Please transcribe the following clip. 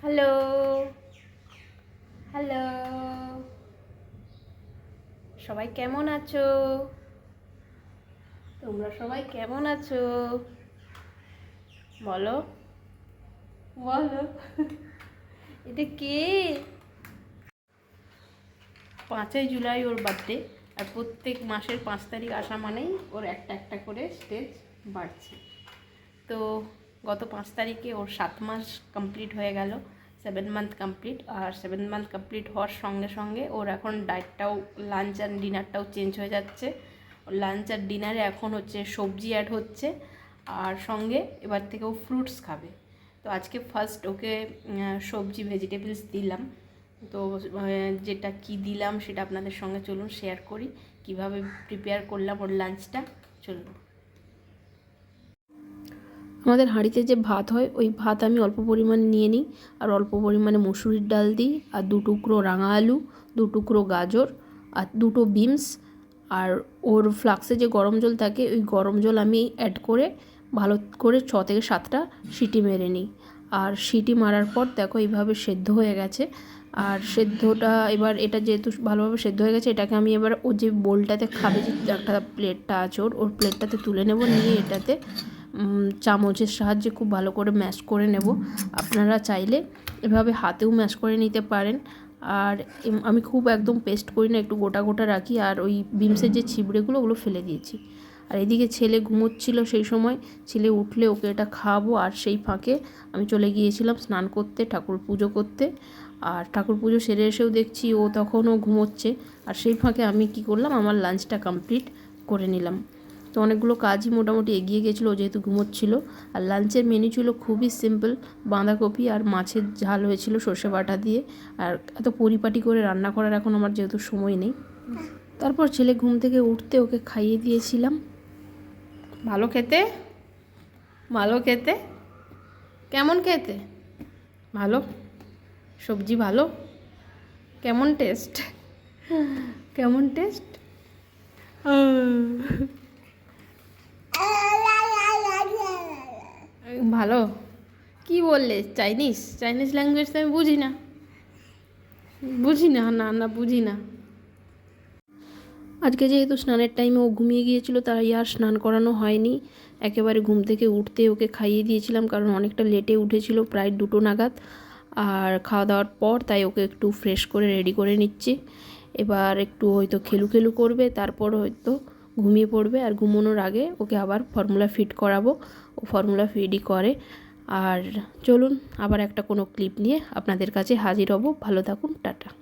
Hello hello সবাই কেমন আছো? তোমরা সবাই কেমন আছো? বলো। বলো। এটা কে? পাঁচই জুলাই ওর বার্থডে আর প্রত্যেক মাসের পাঁচ তারিখ আসা মানেই ওর একটা একটা করে স্টেজ বাড়ছে। তো গত পাঁচ তারিখে ওর সাত মাস কমপ্লিট হয়ে গেল সেভেন মান্থ কমপ্লিট আর সেভেন মান্থ কমপ্লিট হওয়ার সঙ্গে সঙ্গে ওর এখন ডায়েটটাও লাঞ্চ আর ডিনারটাও চেঞ্জ হয়ে যাচ্ছে। লাঞ্চ আর ডিনারে এখন হচ্ছে সবজি অ্যাড হচ্ছে, আর সঙ্গে এবার থেকে ও ফ্রুটস খাবে। তো আজকে ফার্স্ট ওকে সবজি ভেজিটেবলস দিলাম। তো যেটা কি দিলাম সেটা আপনাদের সঙ্গে চলুন শেয়ার করি। কীভাবে প্রিপেয়ার করলাম ওর লাঞ্চটা চলুন। আমাদের হাঁড়িতে যে ভাত হয়, ওই ভাত আমি অল্প পরিমাণে নিয়ে নিই। আর অল্প পরিমাণে মুসুরির ডাল দিই, আর দু টুকরো রাঙা আলু, দু টুকরো গাজর, আর দুটো বিনস। আর ওর ফ্লাক্সে যে গরম জল থাকে, ওই গরম জল আমি অ্যাড করে ভালো করে ছ থেকে সাতটা সিটি মেরে নিই। আর সিটি মারার পর দেখো এইভাবে সেদ্ধ হয়ে গেছে। আর সেদ্ধটা এবার এটা যেহেতু ভালোভাবে সেদ্ধ হয়ে গেছে, এটাকে আমি এবার ও যে বোলটাতে খাবে যে একটা প্লেটটা আছে ওর ওর প্লেটটাতে তুলে নেব, নিয়ে এটাতে চামচের সাহায্যে খুব ভালো করে ম্যাশ করে নেব। আপনারা চাইলে এভাবে হাতেও ম্যাশ করে নিতে পারেন। আর আমি খুব একদম পেস্ট করি না, একটু গোটা গোটা রাখি। আর ওই বিমসের যে ছিবড়েগুলো, ওগুলো ফেলে দিয়েছি। আর এদিকে ছেলে ঘুমোচ্ছিল সেই সময়। ছেলে উঠলে ওকে এটা খাওয়াবো। আর সেই ফাঁকে আমি চলে গিয়েছিলাম স্নান করতে, ঠাকুর পুজো করতে। আর ঠাকুর পুজো সেরে এসেও দেখছি ও তখনও ঘুমোচ্ছে। আর সেই ফাঁকে আমি কি করলাম, আমার লাঞ্চটা কমপ্লিট করে নিলাম। তো অনেকগুলো কাজই মোটামুটি এগিয়ে গেছিল ও যেহেতু ঘুমোচ্ছিল। আর লাঞ্চের মেনু ছিল খুবই সিম্পল বাঁধাকপি আর মাছের ঝাল হয়েছিল সর্ষে বাটা দিয়ে। আর এত পরিপাটি করে রান্না করার এখন আমার যেহেতু সময় নেই। তারপর ছেলে ঘুম থেকে উঠতে ওকে খাইয়ে দিয়েছিলাম। ভালো খেতে? ভালো খেতে? কেমন খেতে? ভালো। সবজি ভালো? কেমন টেস্ট কেমন টেস্ট ভালো কি বললে? চাইনিজ? চাইনিজ ল্যাঙ্গুয়েজ তো আমি বুঝি না। বুঝি না না না, বুঝি না। আজকে যেহেতু স্নানের টাইমে ও ঘুমিয়ে গিয়েছিল, তাই আর স্নান করানো হয়নি। একেবারে ঘুম থেকে উঠতে ওকে খাইয়ে দিয়েছিলাম, কারণ অনেকটা লেটে উঠেছিল, প্রায় দুটো নাগাদ। আর খাওয়া দাওয়ার পর তাই ওকে একটু ফ্রেশ করে রেডি করে নিচ্ছি। এবার একটু হয়তো খেলু খেলু করবে, তারপর হয়তো ঘুমিয়ে পড়বে। আর ঘুমানোর আগে ওকে আবার ফর্মুলা ফিট করাবো। ও ফর্মুলা ফিটই করে। আর চলুন আবার একটা কোনো ক্লিপ নিয়ে আপনাদের কাছে হাজির হব। ভালো থাকুন টাটা।